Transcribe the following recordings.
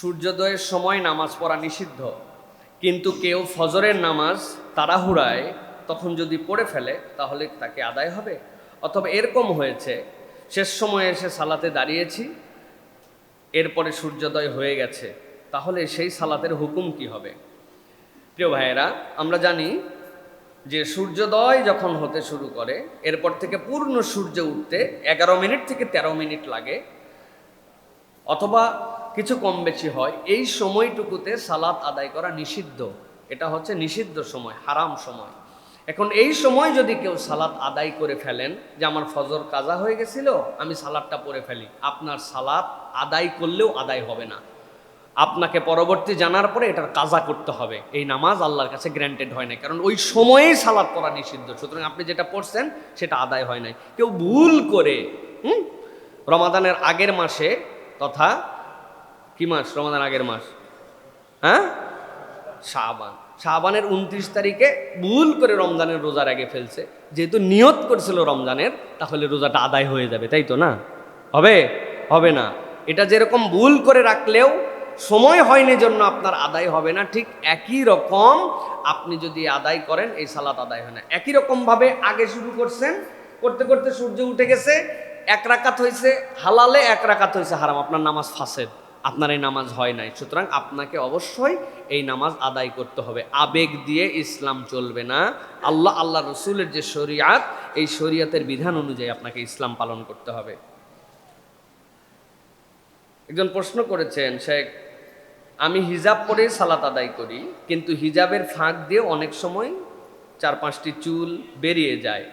সূর্যোদয়ের সময় নামাজ পড়া নিষিদ্ধ। কিন্তু কেউ ফজরের নামাজ তাড়াহুড়ায় তখন যদি পড়ে ফেলে, তাহলে তাকে আদায় হবে। অথবা এরকম হয়েছে, শেষ সময়ে এসে সালাতে দাঁড়িয়েছি, এরপরে সূর্যোদয় হয়ে গেছে, তাহলে সেই সালাতের হুকুম কি হবে? প্রিয় ভাইয়েরা, আমরা জানি যে সূর্যোদয় যখন হতে শুরু করে, এরপর থেকে পূর্ণ সূর্য উঠতে এগারো মিনিট থেকে ১৩ মিনিট লাগে। অথবা কিছু কম বেশি হয়, এই সময়টুকুতে সালাত আদায় করা নিষিদ্ধ। এটা হচ্ছে নিষিদ্ধ সময়, হারাম সময়। এখন এই সময় যদি কেউ সালাত আদায় করে ফেলেন যে আমার ফজর কাজা হয়ে গেছিল, আমি সালাদটা পরে ফেলি। আপনার সালাত আদায় করলেও আদায় হবে না। আপনাকে পরবর্তী জানার পরে এটার কাজা করতে হবে। এই নামাজ আল্লাহর কাছে গ্র্যান্টেড হয় না কারণ ওই সময়েই সালাদ পড়া নিষিদ্ধ। সুতরাং আপনি যেটা পড়ছেন, সেটা আদায় হয় নাই। কেউ ভুল করে, হুম, রমাদানের আগের মাসে তথা কি মাস? রমাদান আগের মাস। হ্যাঁ? শাহবান শাহবানের উনত্রিশ তারিখে ভুল করে রমজানের রোজার আগে ফেলছে। যেহেতু নিয়ত করেছিল রমজানের তাহলে রোজাটা আদায় হয়ে যাবে তাই তো না? হবে? হবে না। এটা যেরকম ভুল করে রাখলেও সময় হয়নি জন্য আপনার আদায় হবে না। ঠিক একই রকম আপনি যদি আদায় করেন এই সালাত আদায় হয় না। একই রকমভাবে আগে শুরু করছেন করতে করতে সূর্য উঠে গেছে এক রাকাত হয়েছে হালালে এক রাকাত হয়েছে হারাম। আপনার নামাজ ফাসেদ। আপনার এই নামাজ হয় নাই। সুতরাং আপনাকে অবশ্যই এই নামাজ আদায় করতে হবে। আবেগ দিয়ে ইসলাম চলবে না। আল্লাহ আল্লাহ রসুলের যে শরিয়াত, এই শরিয়াতের বিধান অনুযায়ী আপনাকে ইসলাম পালন করতে হবে। একজন প্রশ্ন করেছেন, শেখ, আমি হিজাব পরে সালাত আদায় করি, কিন্তু হিজাবের ফাঁক দিয়ে অনেক সময় চার পাঁচটি চুল বেরিয়ে যায়।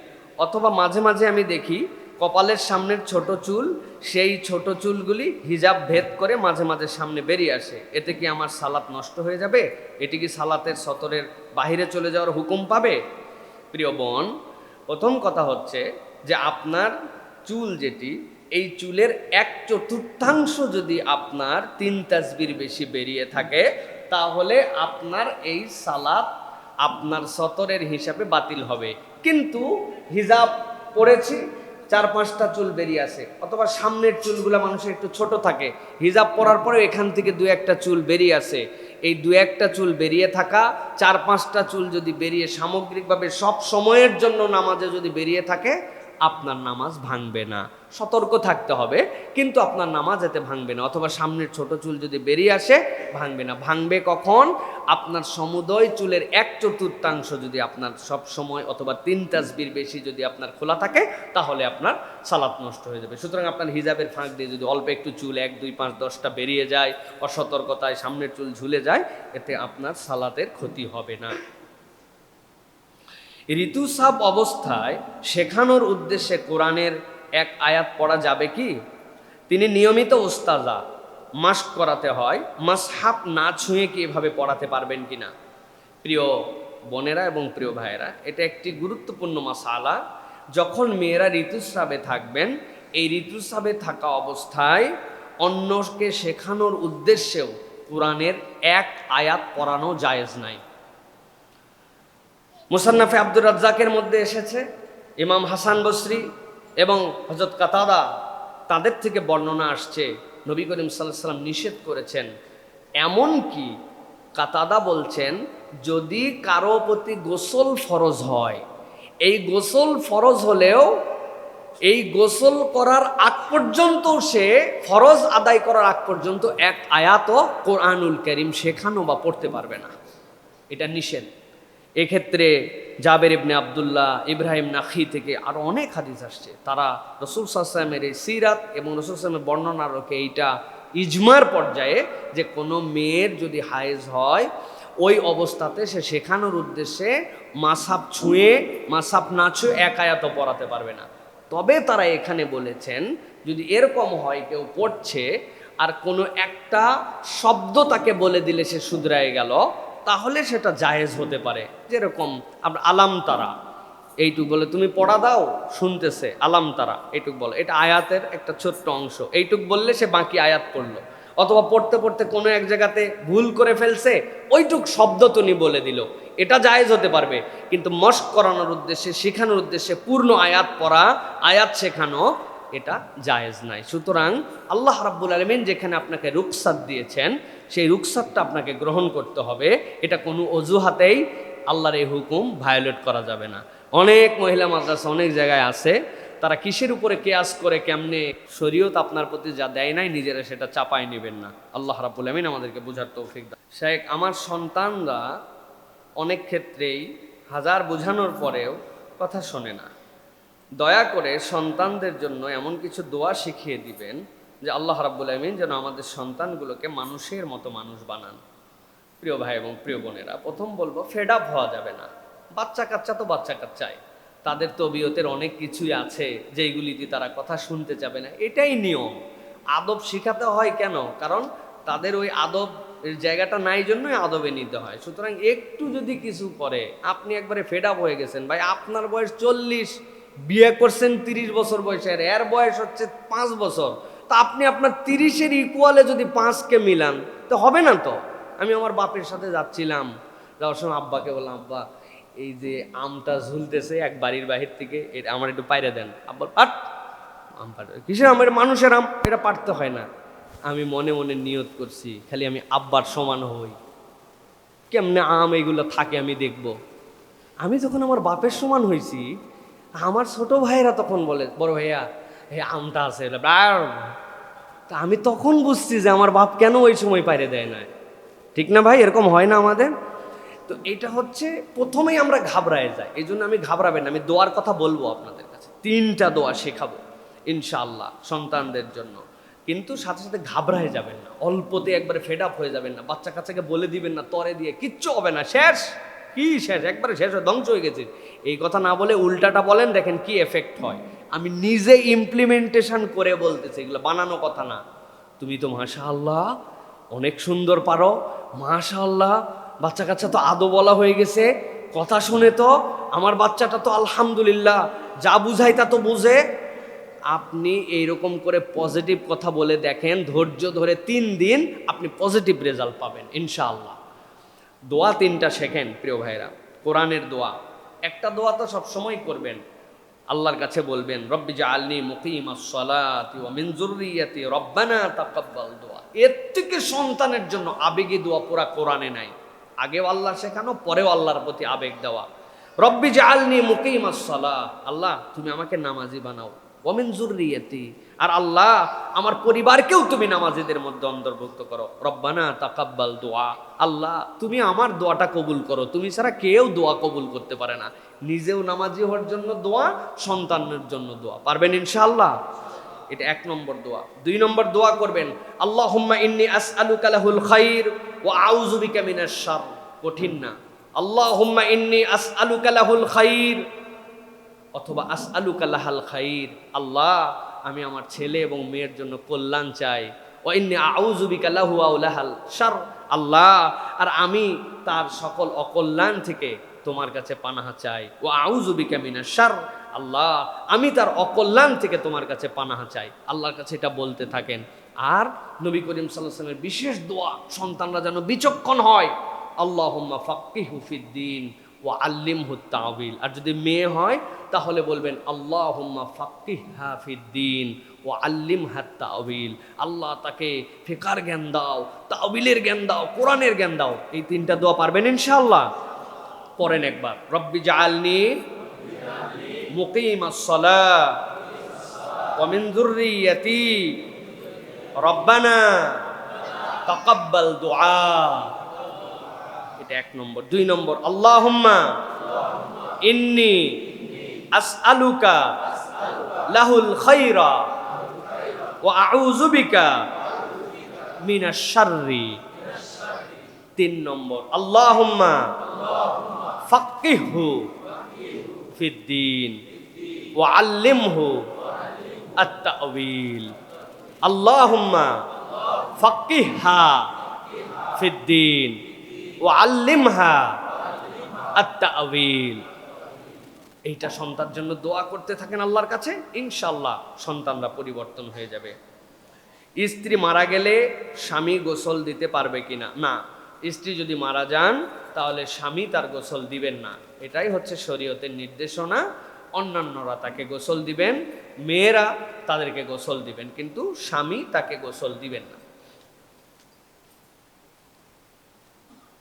অথবা মাঝে মাঝে আমি দেখি কপালের সামনের ছোট চুল, সেই ছোট চুলগুলি হিজাব ভেদ করে মাঝে মাঝে সামনে বেরিয়ে আসে। এতে কি আমার সালাত নষ্ট হয়ে যাবে? এটি কি সালাতের সতরের বাহিরে চলে যাওয়ার হুকুম পাবে? প্রিয় বোন, প্রথম কথা হচ্ছে যে আপনার চুল যেটি, এই চুলের এক চতুর্থাংশ যদি আপনার তিন তাসবির বেশি বেরিয়ে থাকে, তাহলে আপনার এই সালাত আপনার সতরের হিসাবে বাতিল হবে। কিন্তু হিজাব পড়েছি চার পাঁচটা চুল বেরিয়ে আসে অথবা সামনের চুলগুলো মানুষের একটু ছোট থাকে। হিজাব পরার পরে এখান থেকে দু একটা চুল বেরিয়ে আসে এই দু একটা চুল বেরিয়ে থাকা চার পাঁচটা চুল যদি বেরিয়ে সামগ্রিকভাবে সব সময়ের জন্য নামাজে যদি বেরিয়ে থাকে, আপনার নামাজ ভাঙবে না। সতর্ক থাকতে হবে। কিন্তু আপনার নামাজ এতে ভাঙবে না, অথবা সামনের ছোট চুল যদি বেরিয়ে আসে, ভাঙবে না। ভাঙবে কখন? আপনার সমুদয় চুলের এক চতুর্থাংশ যদি আপনার সব সময় অথবা তিন তাসবির বেশি যদি আপনার খোলা থাকে, তাহলে আপনার সালাত নষ্ট হয়ে যাবে। সুতরাং আপনার হিজাবের ফাঁক দিয়ে যদি অল্প একটু চুল এক, দুই, পাঁচ, দশটা বেরিয়ে যায়, অসতর্কতায় সামনের চুল ঝুলে যায়, এতে আপনার সালাতের ক্ষতি হবে না। ঋতুসাব অবস্থায় শেখানোর উদ্দেশ্যে কোরআনের এক আয়াত পড়া যাবে কি? তিনি নিয়মিত ওস্তাজা মাস্ক করাতে হয়। মাসহাব না ছুঁয়ে কি এভাবে পড়াতে পারবেন কি না প্রিয় বোনেরা এবং প্রিয় ভাইয়েরা, এটা একটি গুরুত্বপূর্ণ মাসালা। যখন মেয়েরা ঋতুস্রাবে থাকবেন, এই ঋতুস্রাবে থাকা অবস্থায় অন্যকে শেখানোর উদ্দেশ্যেও কোরআনের এক আয়াত পড়ানো জায়েজ নাই। মুসান্নাফে আব্দুর রাজ্জাকের মধ্যে এসেছে ইমাম হাসান বসরি এবং হজরত কাতাদা তাদের থেকে বর্ণনা আসছে, নবী করিম সাল্লাহ সাল্লাম নিষেধ করেছেন। এমন কি কাতাদা বলছেন, যদি কারও প্রতি গোসল ফরজ হয়, এই গোসল ফরজ হলেও এই গোসল করার আগ পর্যন্ত সে ফরজ আদায় করার আগ পর্যন্ত এক আয়াত কোরআনুল করিম শেখানো বা পড়তে পারবে না। এটা নিষেধ। এক্ষেত্রে জাবের ইবনে আবদুল্লাহ ইব্রাহিম নাখি থেকে আরও অনেক হাদিস আসছে। তারা রসুল সাল্লামের এই সিরাত এবং রসুল সাল্লামের বর্ণনা রকে এইটা ইজমার পর্যায়ে যে কোনো মেয়ের যদি হায়েজ হয়, ওই অবস্থাতে সে শেখানোর উদ্দেশ্যে মাসাব ছুঁয়ে মাসাব না ছুঁয়ে একায়াত পড়াতে পারবে না। তবে তারা এখানে বলেছেন, যদি এরকম হয় কেউ পড়ছে, আর কোনো একটা শব্দ তাকে বলে দিলে সে শুধরায় গেল তাহলে সেটা জায়েজ হতে পারে। যেরকম আমরা আলাম তারা, এইটুক বলে, তুমি পড়া দাও, শুনতেছে, আলাম তারা, এইটুক বলে। এটা আয়াতের একটা ছোট্ট অংশ। এইটুক বললে সে বাকি আয়াত পড়ল। অথবা পড়তে পড়তে কোনো এক জায়গাতে ভুল করে ফেলছে, ওইটুক শব্দ তুমি বলে দিল। এটা জায়েজ হতে পারবে। কিন্তু মস্ক করানোর উদ্দেশ্যে, শেখানোর উদ্দেশ্যে পূর্ণ আয়াত পড়া, আয়াত শেখানো, এটা জায়েজ নাই। সুতরাং আল্লাহ রাব্বুল আলমিন যেখানে আপনাকে রুকসাত দিয়েছেন সেই রুকসাতটা আপনাকে গ্রহণ করতে হবে। এটা কোনো অজুহাতেই আল্লাহর এই হুকুম ভায়োলেট করা যাবে না। অনেক মহিলা মাদ্রাসা অনেক জায়গায় আছে। তারা কিসের উপরে কেয়াস করে কেমনে শরীয়ত আপনার প্রতি যা দেয় নাই, নিজেরা সেটা চাপায় নেবেন না। আল্লাহ রাবুল আমিন আমাদেরকে বোঝার তৌফিক দেয় শেখ, আমার সন্তানরা অনেক ক্ষেত্রেই হাজার বোঝানোর পরেও কথা শোনে না। দয়া করে সন্তানদের জন্য এমন কিছু দোয়া শিখিয়ে দিবেন যে আল্লাহ রাব্বুল আমিন যেন আমাদের সন্তানগুলোকে মানুষের মতো মানুষ বানান। প্রিয় ভাই এবং প্রিয় বোনেরা, প্রথম বলব, ফেড আপ হওয়া যাবে না। বাচ্চা কাচ্চা তো বাচ্চা কাচ্চাই। তাদের তবিয়তের অনেক কিছুই আছে যেইগুলিতে তারা কথা শুনতে যাবে না। এটাই নিয়ম। আদব শিখাতে হয় কেন? কারণ তাদের ওই আদব জায়গাটা নাই জন্যই আদবে নিতে হয়। সুতরাং একটু যদি কিছু করে, আপনি একবারে ফেড আপ হয়ে গেছেন। ভাই, আপনার বয়স চল্লিশ, বিয়ে করছেন তিরিশ বছর বয়সের। এর বয়স হচ্ছে পাঁচ বছর। তা আপনি আপনার তিরিশের ইকুয়ালে যদি পাঁচকে মিলান, তো হবে না তো? আমি আমার বাপের সাথে যাচ্ছিলাম। যাওয়ার সময় আব্বাকে বললাম, আব্বা, এই যে আমটা ঝুলতেছে এক বাড়ির বাহির থেকে এটা আমার একটু পাইরে দেন। আব্বার পাট আম পাট কিসের আমার মানুষের আম, এটা পারতে হয় না। আমি মনে মনে নিয়ত করছি, খালি আমি আব্বার সমান হই। কেমনে আম এগুলো থাকে আমি দেখব। আমি যখন আমার বাপের সমান হয়েছি আমার ছোট ভাইয়েরা তখন বলে, বড় ভাইয়া হে আমটা আছে তা আমি তখন বুঝছি যে আমার বাপ কেন ওই সময় পাইরে দেয় না ঠিক না ভাই? এরকম হয় না আমাদের। তো এটা হচ্ছে প্রথমেই আমরা ঘাবড়ায় যাই। এই জন্য আমি ঘাবড়াবেন আমি দোয়ার কথা বলব আপনাদের কাছে। তিনটা দোয়া শেখাবো, ইনশাআল্লাহ, সন্তানদের জন্য। কিন্তু সাথে সাথে ঘাবড়ায় যাবেন না। অল্পতে একবারে ফেড আপ হয়ে যাবেন না। বাচ্চা কাচ্চাকে বলে দিবেন না, তরে দিয়ে কিচ্ছু হবে না। শেষ! কি শেষ? একবারে শেষ হয়ে ধ্বংস হয়ে গেছে। এই কথা না বলে উল্টাটা বলেন, দেখেন কি এফেক্ট হয়। আমি নিজে ইমপ্লিমেন্টেশন করে বলতেছি, এগুলো বানানো কথা না। তুমি তো মাশা আল্লাহ অনেক সুন্দর পারো মাশা আল্লাহ বাচ্চা কাচ্চা তো আদো বলা হয়ে গেছে। কথা শুনে তো আমার বাচ্চাটা তো আলহামদুলিল্লাহ, যা বুঝাই তা তো বুঝে। আপনি এইরকম করে পজিটিভ কথা বলে দেখেন, ধৈর্য ধরে তিন দিন আপনি পজিটিভ রেজাল্ট পাবেন, ইনশাআল্লাহ। দোয়া তিনটা শেখেন, প্রিয় ভাইরা কোরআনের দোয়া। একটা দোয়া তো সবসময় করবেন। আল্লাহর কাছে বলবেন, রব্বি জাআলনি মুকিমাস সালাতি ওয়া মিন রব্বানা তাকাব্বাল দোয়া। এর থেকে সন্তানের জন্য আবেগী দোয়া পুরা কোরআনে নাই। আগেও আল্লাহ শেখানো, পরেও আল্লাহর প্রতি আবেগ দেওয়া। রব্বি জাআলনি মুকিম আসলা আল্লাহ, তুমি আমাকে নামাজি বানাও। ওমিন জুররিয়াতি আর আল্লাহ, আমার পরিবারকেও তুমি নামাজিদের মধ্যে অন্তর্ভুক্ত করো। রব্বানা তাকাব্বাল দোয়া। আল্লাহ, তুমি আমার দোয়াটা কবুল করো। তুমি ছাড়া কেউ দোয়া কবুল করতে পারে না। নিজেও নামাজি হওয়ার জন্য দোয়া, সন্তানের জন্য দোয়া। পারবেন ইনশাআল্লাহ? এটা এক নম্বর দোয়া। দুই নম্বর দোয়া করবেন আল্লাহ ইন্নি আসআলুকা লাহুল খাইর ওয়া আউযু বিকা মিনাশ শার। কঠিন না। আল্লাহ হুম্মা ইন্নি আসআলুকা লাহুল খাইর। অথবা আস আলু কাল্লাহাল খাইর। আল্লাহ আমি আমার ছেলে এবং মেয়ের জন্য কল্যাণ চাই। ও ইন্নি আউজুবিকা সার আল্লাহ, আর আমি তার সকল অকল্যাণ থেকে তোমার কাছে পানাহা চাই। ও আউজুবিকা মিনা সার আল্লাহ, আমি তার অকল্যাণ থেকে তোমার কাছে পানাহা চাই। আল্লাহর কাছে এটা বলতে থাকেন। আর নবী করিম সাল্লাহ বিশেষ দোয়া, সন্তানরা যেন বিচক্ষণ হয়। আল্লাহ ফাক্কি হুফিদ্দিন ও আল্লিম তাবিল আর যদি মেয়ে হয়, তাহলে বলবেন আল্লাহ হুম্মা ফাক্কিহ হাফিদ্দিন ও আল্লিম তাবিল আল্লাহ তাকে ফেকার জ্ঞান দাও তাবিলের জ্ঞান দাও, কোরআনের জ্ঞান দাও। এই তিনটা দোয়া পারবেন ইনশাআল্লাহ? পড়েন একবার। রব্বি সালাহ ওয়া মিন যুররিয়াতি। রব্বানা তাকাব্বাল দুআ। এটা এক নম্বর। দুই নম্বর, আল্লাহুম্মা ইন্নি আসআলুকা লাহুল খাইরা ওয়া আউযু বিকা মিনাশ শাররি। তিন নম্বর, আল্লাহুম্মা ফাক্কিহু ফিদ্দিন ওয়া আল্লিমহু আত-তা'ওয়িল। আল্লাহুম্মা ফাক্কিহা ফিদ্দিন। ও আল্লিমহা আত্মাউল এইটা সন্তান জন্য দোয়া করতে থাকেন আল্লাহর কাছে ইনশাল্লাহ সন্তানরা পরিবর্তন হয়ে যাবে। স্ত্রী মারা গেলে স্বামী গোসল দিতে পারবে কিনা? না। স্ত্রী যদি মারা যান, তাহলে স্বামী তার গোসল দিবেন না। এটাই হচ্ছে শরীয়তের নির্দেশনা। অন্যান্যরা তাকে গোসল দিবেন, মেয়েরা তাদেরকে গোসল দিবেন, কিন্তু স্বামী তাকে গোসল দিবেন না।